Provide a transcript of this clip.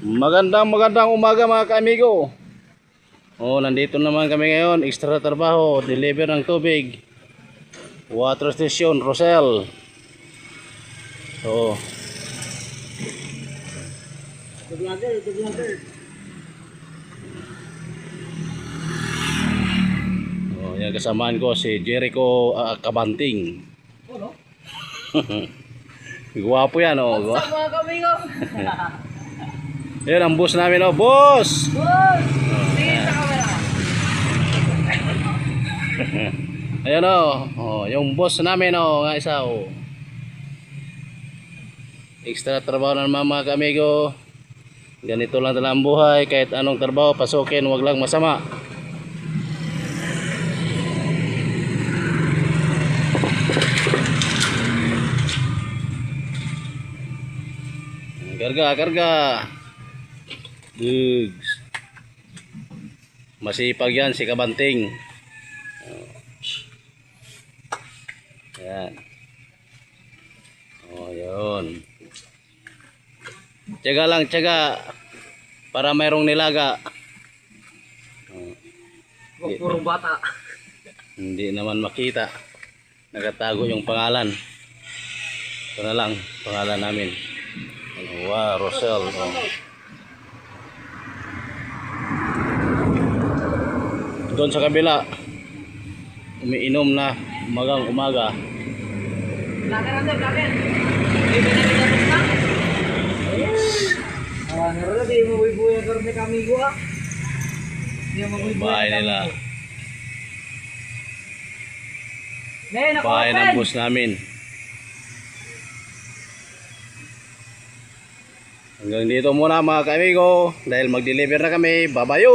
Magandang magandang umaga mga kaamigo. Oh, nandito naman kami ngayon, extra trabaho, deliver ng tubig. Water station, Rosel. So, oh, yan kasamaan ko si Jericho ah, Kabanting. Gwapo yan oh. Gwa- mga kamigo? Yan ang boss namin oh, boss! Boss! Ayan oh, oh yung boss namin oh, nga isa oh. Extra trabaho naman mga kamigo. Ganito lang talaga ang buhay, kahit anong trabaho, pasukin, wag lang masama. Karga, karga. Dugs. Masipag yan si Kabanting. Ayan. Oh, yun. Tiyaga lang, tiyaga. Para mayroong nilaga. Huwag puro bata. Hindi naman makita. Nagatago yung pangalan. Ito na lang, pangalan namin. Wow, Rosel. Oh. Doon sa kabila, umiinom na umagang umaga. Ah, ah. Bahay nila. Bahay ng bus namin. Hanggang dito muna mga kamigo dahil mag-deliver na kami. Babayo!